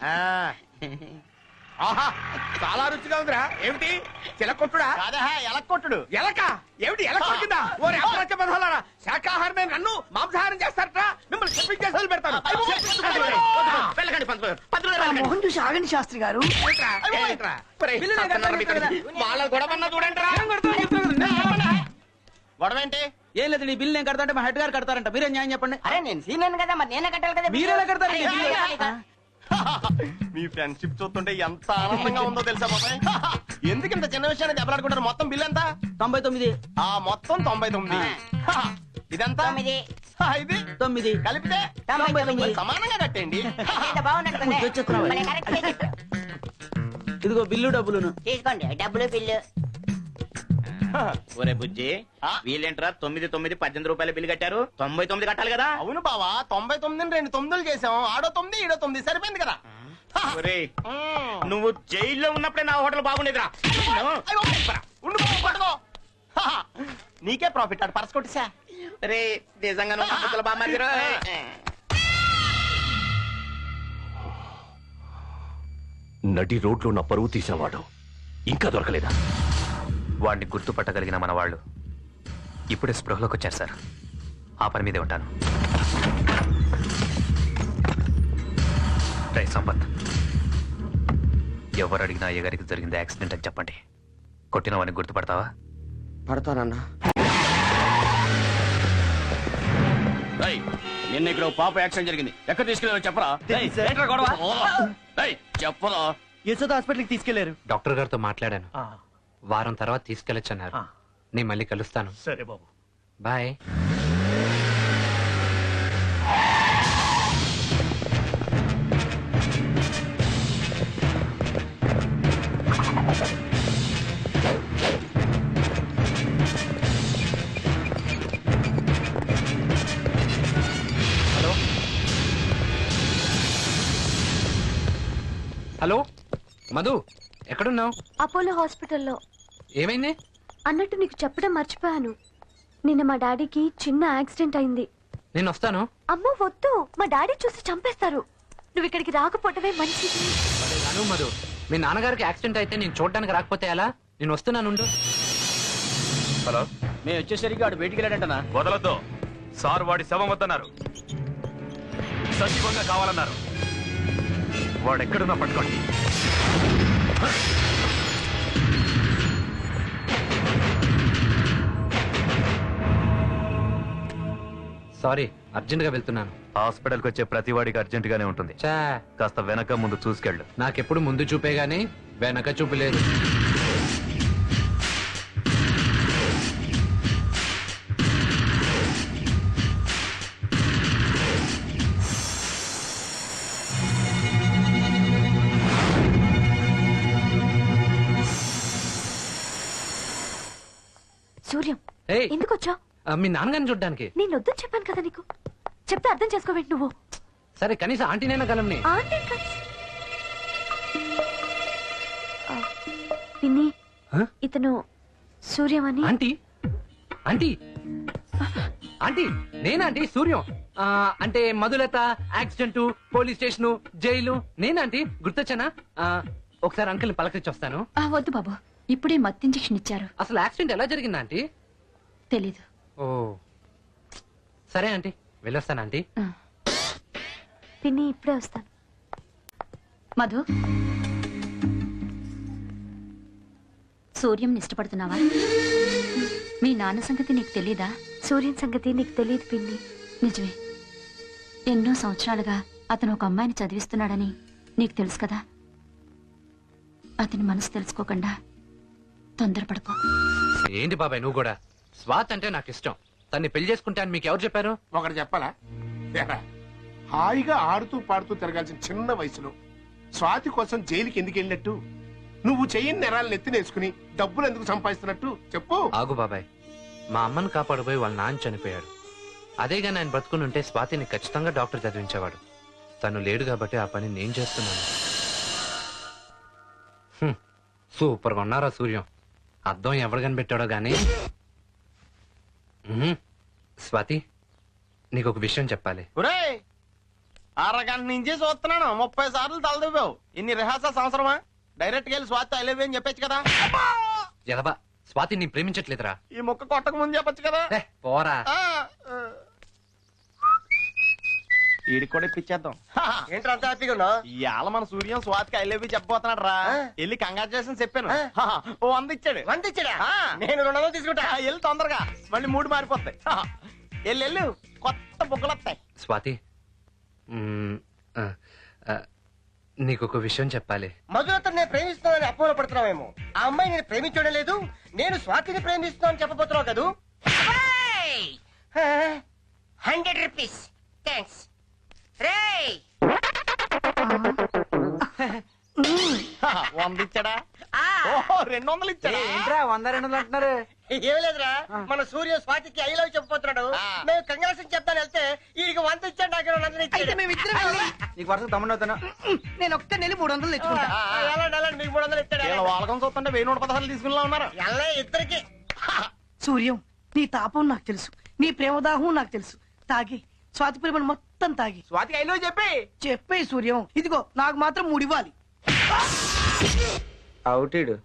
ఆ. ఆహా చాలా రుచిగా ఉందిరా. ఏమిటి? చిలకొట్టుడా కాదా ఎలా కొట్టుడు ఎలక? ఏమిటి ఎలక కొట్టిందా? ఓరే పదాలారా శాకాహారమే నన్ను మాంసాహారం చేస్తారట? మిమ్మల్ని చెప్పించేసి పెడతాను. వెళ్ళకండి పంతులు గారు. పంతులు గారు, వెళ్ళకండి. మోహన్ చూసి ఆగండి శాస్త్రి గారు. ఏంట్రా? ఏంట్రా? ఒరేయ్. వాళ్ళ గొడవన్నా చూడండి రా గొడవ ఏంటి ఏం లేదు నీ బిల్లు నేను కడతా అంటే మా హెడ్ గారు కడతారంట. మీరే న్యాయం చెప్పండి. అరే నేను సీనియర్ కదా మరి నేనే కట్టాలి కదా మీరెలా కడతారు? ఈ బిల్లు? మీ ఫ్రెండ్షిప్ చూస్తుంటే ఎంత ఆనందంగా ఉందో తెలుసా బాబాయ్? ఎందుకు ఇంత చిన్న విషయాన్ని దెబ్బలాడుకుంటారు? మొత్తం బిల్ ఎంత? తొంభై తొమ్మిది. ఆ మొత్తం తొంభై తొమ్మిది. ఇదంతా? తొమ్మిది. ఆ, ఇది? తొమ్మిది. కలిపితే తొంభై తొమ్మిది. మరి సమానంగా కట్టండి ఎంత బాగున్నట్టుంది ముద్దు వచ్చేస్తున్నావా? భలే correct గా చెప్పావు. ఇదిగో బిల్లు డబ్బులును. తీసుకోండి. డబ్బులు బిల్లు. ఒరే బుజ్జి? వీళ్ళేంట్రా తొమ్మిది తొమ్మిది పద్దెనిమిది రూపాయల బిల్లు కట్టారు? తొంభై తొమ్మిది కట్టాలి కదా? అవును బావా తొంభై తొమ్మిదిని రెండు తొమ్మిదిలు చేసాం. ఆడో తొమ్మిది ఈడో తొమ్మిది సరిపోయింది కదా? ఒరే. నువ్వు జైల్లో ఉన్నప్పుడే నా హోటల్ బాగుండేదిరా. అయ్యో, ఉండు బావ, పట్టుకో. హా, నీకే ప్రాఫిట్ ఆడు పరస్ కొట్టేసా రే నిజంగా నువ్వు నా ముద్దల బామ్మర్దిరా. నడి రోడ్లో నా పరువు తీసినవాడు ఇంకా దొరకలేదా? వాడిని గుర్తుపట్టగలిగిన మన వాళ్ళు ఇప్పుడే స్పృహలోకి వచ్చారు సార్. ఆ పని మీదే ఉంటాను. రై సంపత్. ఎవరు అడిగినా ఎగరికి జరిగింది యాక్సిడెంట్ అని చెప్పండి. కొట్టిన వాడిని గుర్తుపడతావా? పడతానన్నా నిన్న. ఇక్కడ ఓ పాప యాక్సిడెంట్ జరిగింది. ఎక్కడ తీసుకెళ్ళారో చెప్పరా? ఏంట్రా గొడవ? ఏయ్, చెప్పరా? యశోద హాస్పిటల్కి తీసుకెళ్ళారు. డాక్టర్ గారితో మాట్లాడాను. వారం తర్వాత తీసుకెళ్ళొచ్చన్నారు. నేను మళ్ళీ కలుస్తాను. సరే బాబు. బాయ్. హలో? హలో? మధు ఎక్కడున్నావు? అపోలో హాస్పిటల్లో. ఏమైంది? అన్నట్టు నీకు చెప్పడం మర్చిపోయాను. నిన్న మా డాడీకి చిన్న యాక్సిడెంట్ అయింది. నేను వస్తాను. అమ్మో వద్దు. మా డాడీ చూసి చంపేస్తారు. నువ్వు ఇక్కడికి రాకపోవటమే మంచిది. అను మధు. మీ నాన్నగారికి యాక్సిడెంట్ అయితే నేను చూడడానికి రాకపోతే ఎలా? నేను వస్తున్నాను. హలో. మేము వచ్చేసరికి వాడు బయటికి వెళ్ళాడంటనా? వదలొద్దు. సార్ వాడి శవం వద్దన్నారు. సజీవంగా కావాలన్నారు. వాడు ఎక్కడున్నా పట్టుకోండి. సారీ అర్జెంట్గా వెళ్తున్నాను. హాస్పిటల్కి వచ్చే ప్రతి వాడికి అర్జెంట్ గానే ఉంటుంది. చా కాస్త వెనక ముందు చూసుకెళ్ళు. నాకెప్పుడు ముందు చూపే గానీ వెనక చూపు లేదు. సూర్యం ఏయ్. ఎందుకు వచ్చా ఆ, మీ నాన్నగారిని చూడడానికి. నేను వద్దని చెప్పాను కదా నీకు. చెప్తే అర్థం చేసుకోవేంటి నువ్వు? సరే కనీసం ఆంటీనైనా కలంని ఆంటీ పిన్ని? ఇతను సూర్యం అని ఆంటీ? Aunty aunty? నేనాంటీ సూర్యం అంటే Madhulatha accident police station jail. నేనాంటీ గుర్తొచ్చానా? ఆ, ఒకసారి అంకుల్ని పలకరించి వస్తాను. వద్దు బాబు. ఇప్పుడే మత్తు ఇంజెక్షన్ ఇచ్చారు. అసలు యాక్సిడెంట్ ఎలా జరిగిందా ఆంటీ? తెలీదు. ఓ. సరే ఆంటీ. వెళ్ళొస్తాను ఆంటీ. పిన్ని ఇప్పుడే వస్తాను. మధు. సూర్యం ఇష్టపడుతున్నావా మీ నాన్న సంగతి నీకు తెలీదా? సూర్యం సంగతి నీకు తెలియదు పిన్ని. నిజమే. ఎన్నో సంవత్సరాలుగా అతను ఒక అమ్మాయిని చదివిస్తున్నాడని నీకు తెలుసు కదా? అతని మనసు తెలుసుకోకుండా తొందరపడుకో. ఏంటి బాబాయ్ నువ్వు కూడా? స్వాత్ అంటే నాకు ఇష్టం తన్ని పెళ్ళి చేసుకుంటా అని మీకు ఎవరు చెప్పారు? ఒకటి చెప్పాలా? ఏరా, హాయిగా ఆడుతూ పాడుతూ తిరగాల్సిన చిన్న వయసులో స్వాతి కోసం జైలుకి ఎందుకు వెళ్ళినట్టు? నువ్వు చెయ్యని నెరాలను ఎత్తినేసుకుని డబ్బులు ఎందుకు సంపాదిస్తున్నట్టు చెప్పు. ఆగు బాబాయ్. మా అమ్మను కాపాడబోయి వాళ్ళ నాన్న చనిపోయాడు. అదేగా ఆయన బతుకుని ఉంటే స్వాతిని ఖచ్చితంగా డాక్టర్ చదివించేవాడు. తను లేడు కాబట్టి ఆ పని నేను చేస్తున్నాను. హ్మ్, సూపర్గా ఉన్నారా సూర్యం? అద్దం ఎవడు కనిపెట్టాడో గానీ? స్వాతి నీకు ఒక విషయం చెప్పాలి. అరగంట నుంచి చూస్తున్నాను. ముప్పై సార్లు తలదివ్వావు. ఇన్ని రిహార్సల్స్ అవసరమా? డైరెక్ట్గా వెళ్ళి స్వాతి ఐ లవ్ అని చెప్పొచ్చు కదా. ఎదవా స్వాతి నీ ప్రేమించట్లేదురా. ఈ ముక్క కొట్టక ముందు చెప్పొచ్చు కదా. పోరా. ఈడికి కూడా ఇప్పించేద్దాం. ఏంట్రా అంత హ్యాపీగా ఉన్నావు? ఇవాళ మన సూర్యం స్వాతికి ఐ లవ్ యూ చెప్పబోతున్నాడు రా. వెళ్ళి కంగ్రాచులేషన్ చెప్పాను. ఓ వంద ఇచ్చాడు. వంద ఇచ్చాడా. నేను రెండు వందలు తీసుకుంటా. వెళ్ళి తొందరగా. మళ్ళీ మూడు మారిపోతాయి. వెళ్ళి వెళ్ళు. కొత్త బుక్కలు వస్తాయి. స్వాతి నీకు ఒక విషయం చెప్పాలి. మధురతో నేను ప్రేమిస్తున్నానని అపోహలో పడుతున్నావేమో. ఆ అమ్మాయి నేను ప్రేమించడం లేదు నేను స్వాతిని ప్రేమిస్తున్నాను చెప్పబోతున్నావు కదూ? Hundred rupees. థ్యాంక్స్ వంద ఇచ్చాడా ఆ, ఓహో రెండు వందలు ఇచ్చాడా? ఏంట్రా వంద రెండు వందలు అంటున్నారు? ఏం లేదురా మన సూర్య స్వాతికి ఐ లవ్ చెప్పబోతున్నాడు. ఆ. మేము కంగ్రాట్స్ చెప్తాను వెళ్తే వీడికి వంద ఇచ్చాడు నాకు రెండు వందలు ఇచ్చాడు. నీకు వరుస తమ్ముడు అవుతాను నేను ఒక్క నెల మూడు వందలు తెచ్చుకుంటా. వెళ్ళండి వెళ్ళండి మీకు మూడు వందలు ఇచ్చాడు వీళ్ళ వాళ్ళకం చూస్తుంటే వెయ్యి నూట పదహారు తీసుకుని ఉన్నారు? వెళ్ళే ఇద్దరికి. సూర్యం నీ తాపం నాకు తెలుసు. నీ ప్రేమదాహం నాకు తెలుసు. తాగి స్వాతి ప్రేమను మొత్తం తాగి. స్వాతికి ఐలో చెప్పి. చెప్పే సూర్యం ఇదిగో నాకు మాత్రం మూడు ఇవ్వాలి. అవుటీడు.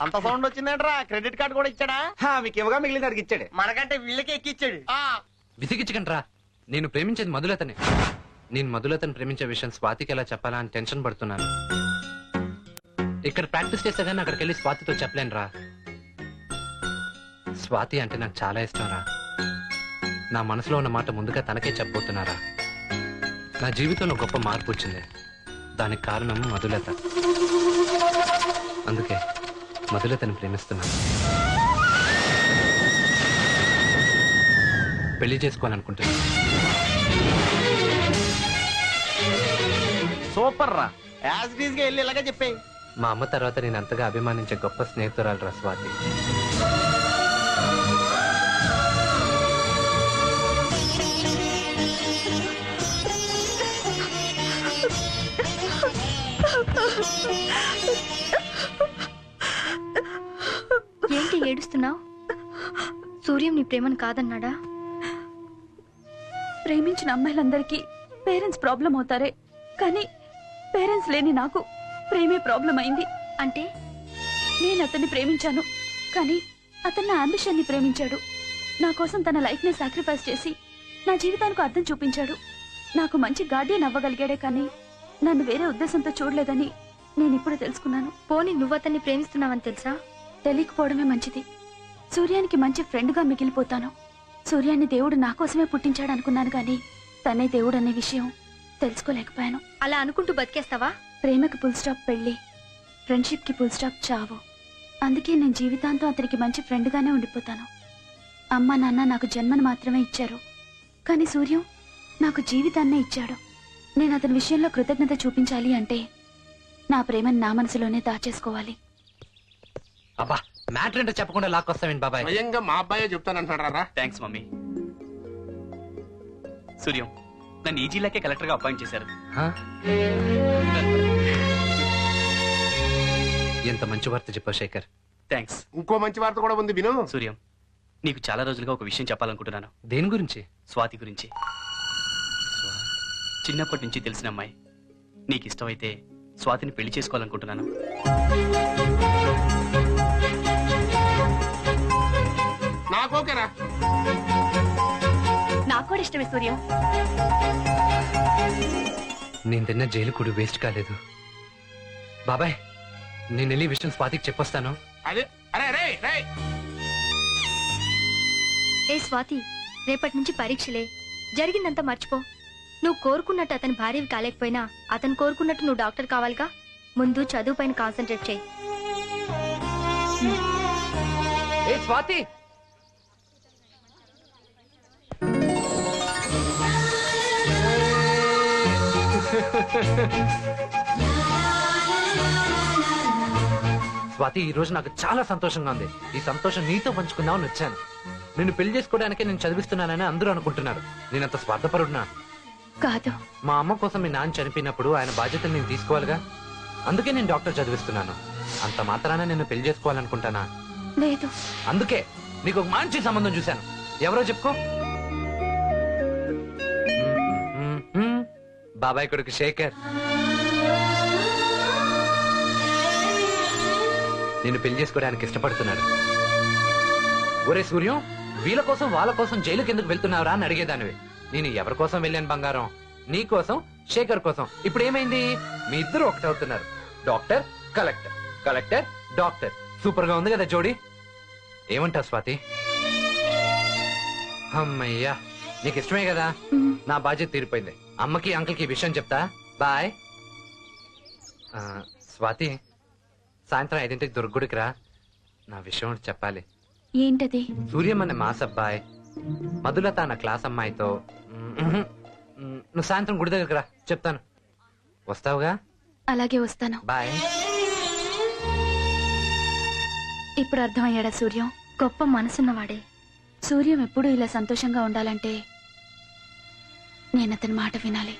అంత సౌండ్ వచ్చిందేంట్రా? క్రెడిట్ కార్డు కూడా ఇచ్చాడా? మీకు ఇవ్వగా మిగిలిన ఇచ్చాడు మనకంటే వీళ్ళకి ఎక్కిచ్చాడు. ఆ, విసిగించకండ్రా. నేను ప్రేమించేది మధులతనే. నేను మధులతను ప్రేమించే విషయం స్వాతికి ఎలా చెప్పాలా అని టెన్షన్ పడుతున్నాను. ఇక్కడ ప్రాక్టీస్ చేస్తే కానీ అక్కడికి వెళ్ళి స్వాతితో చెప్పలేనురా. స్వాతి అంటే నాకు చాలా ఇష్టం రా నా మనసులో ఉన్న మాట ముందుగా తనకే చెప్పబోతున్నారా? నా జీవితంలో గొప్ప మార్పు వచ్చింది. దానికి కారణం మధులత. అందుకే మధులతని ప్రేమిస్తున్నాను. పెళ్ళి చేసుకోవాలనుకుంటున్నాను సూపర్ రా. యాజ్గా వెళ్ళి ఇలాగే చెప్పేయి. మా అమ్మ తర్వాత నేను అంతగా అభిమానించే గొప్ప స్నేహితురాలు రా స్వాతి. ఏడుస్తున్నావు? సూర్యం నీ ప్రేమను కాదన్నాడా? ప్రేమించిన అమ్మాయిలందరికీ పేరెంట్స్ ప్రాబ్లం అవుతారే కానీ పేరెంట్స్ లేని నాకు ప్రేమే ప్రాబ్లం అయింది. అంటే? నేను అతన్ని ప్రేమించాను కానీ అతను నా అంబిషన్ని ప్రేమించాడు. నా కోసం తన లైఫ్ని సాక్రిఫైస్ చేసి నా జీవితానికి అర్థం చూపించాడు. నాకు మంచి గార్డియన్ అవ్వగలిగాడే కానీ నన్ను వేరే ఉద్దేశంతో చూడలేదని నేను ఇప్పుడు తెలుసుకున్నాను. పోనీ నువ్వు అతన్ని ప్రేమిస్తున్నావని తెలుసా? తెలియకపోవడమే మంచిది. సూర్యానికి మంచి ఫ్రెండ్గా మిగిలిపోతాను. సూర్యాన్ని దేవుడు నా కోసమే పుట్టించాడు అనుకున్నాను కానీ తనే దేవుడు అనే విషయం తెలుసుకోలేకపోయాను. అలా అనుకుంటూ బతికేస్తావా? ప్రేమకి ఫుల్ స్టాప్ పెళ్ళి ఫ్రెండ్షిప్కి ఫుల్ స్టాప్ చావు. అందుకే నేను జీవితాంతం అతనికి మంచి ఫ్రెండ్ గానే ఉండిపోతాను. అమ్మ నాన్న నాకు జన్మను మాత్రమే ఇచ్చారు. కానీ సూర్యం నాకు జీవితాన్నే ఇచ్చాడు. నేను అతని విషయంలో కృతజ్ఞత చూపించాలి అంటే నా ప్రేమను నా మనసులోనే దాచేసుకోవాలి. అబ్బా మ్యాటర్ ఏంటో చెప్పకుండా లాక్కొస్తావేంటి బాబాయ్? స్వయంగా మా అబ్బాయే చెప్తానంటున్నారా రా థ్యాంక్స్ మమ్మీ. సూర్యం నన్ను ఈ జిల్లాకే కలెక్టర్గా అపాయింట్ చేశారు. హా? ఎంత మంచి వార్త చెప్పావు శేఖర్. థ్యాంక్స్ ఇంకో మంచి వార్త కూడా ఉంది విను. సూర్యం నీకు చాలా రోజులుగా ఒక విషయం చెప్పాలనుకుంటున్నాను. దేని గురించి? స్వాతి గురించి. చిన్నప్పటి నుంచి తెలిసిన అమ్మాయి. నీకు ఇష్టమైతే స్వాతిని పెళ్ళి చేసుకోవాలనుకుంటున్నాను. ఇష్టమే సూర్యం? నేను తిన్న జైలు కూడా వేస్ట్ కాలేదు. బాబాయ్ నేను వెళ్ళి విషయం స్వాతికి చెప్పొస్తాను. అదే అరే రే రే ఏ స్వాతి రేపటి నుంచి పరీక్షలే జరిగిందంతా మర్చిపో. నువ్వు కోరుకున్నట్టు అతని భార్యవి కాలేకపోయినా అతను కోరుకున్నట్టు నువ్వు డాక్టర్ కావాలిగా? ముందు చదువు పైన కాన్సన్ట్రేట్ చేయి. ఏ స్వాతి స్వాతి ఈ రోజు నాకు చాలా సంతోషంగా ఉంది. ఈ సంతోషం నీతో పంచుకుందామని వచ్చాను. నిన్ను పెళ్ళి చేసుకోవడానికే నేను చదివిస్తున్నానని అందరూ అనుకుంటున్నారు. నేనంత స్వార్థపరుడునా? కాదు. మా అమ్మ కోసం మీ నాన్న చనిపోయినప్పుడు ఆయన బాధ్యతను నేను తీసుకోవాలిగా? అందుకే నేను డాక్టర్ చదివిస్తున్నాను. అంత మాత్రాన నేను పెళ్ళి చేసుకోవాలనుకుంటానా? లేదు. అందుకే నీకు ఒక మంచి సంబంధం చూశాను. ఎవరో చెప్పుకో. బాబాయ్ కొడుకు శేఖర్. నేను పెళ్ళి చేసుకోవడానికి ఇష్టపడుతున్నాడు. ఒరే సూర్యం వీళ్ళ కోసం వాళ్ళ కోసం జైలుకి ఎందుకు వెళ్తున్నావురా అని అడిగేదానివి. నేను ఎవరి కోసం వెళ్ళాను బంగారం? నీ కోసం శేఖర్ కోసం. ఇప్పుడు ఏమైంది? మీ ఇద్దరు ఒకటవుతున్నారు డాక్టర్ కలెక్టర్. Collector doctor. సూపర్గా ఉంది కదా జోడి? ఏమంటావు స్వాతి? అమ్మయ్యా నీకు ఇష్టమే కదా నా బాధ్యత తీరిపోయింది. అమ్మకి అంకుల్కి విషయం చెప్తా. బాయ్. ఆ, స్వాతి సాయంత్రం ఐదింటికి దుర్గుడికి రా. నా విషయం ఒకటి చెప్పాలి. ఏంటది? సూర్యం అనే మాస్ అబ్బాయి మధులత నా క్లాస్ అమ్మాయితో మ్మ్, మ్మ్, నువ్వు సాయంత్రం గుడి దగ్గరికి రా చెప్తాను. వస్తావుగా? అలాగే వస్తాను. బాయ్. ఇప్పుడు అర్థమయ్యాడా సూర్యం? గొప్ప మనసున్నవాడే. సూర్యం ఎప్పుడూ ఇలా సంతోషంగా ఉండాలంటే నేను అతని మాట వినాలి.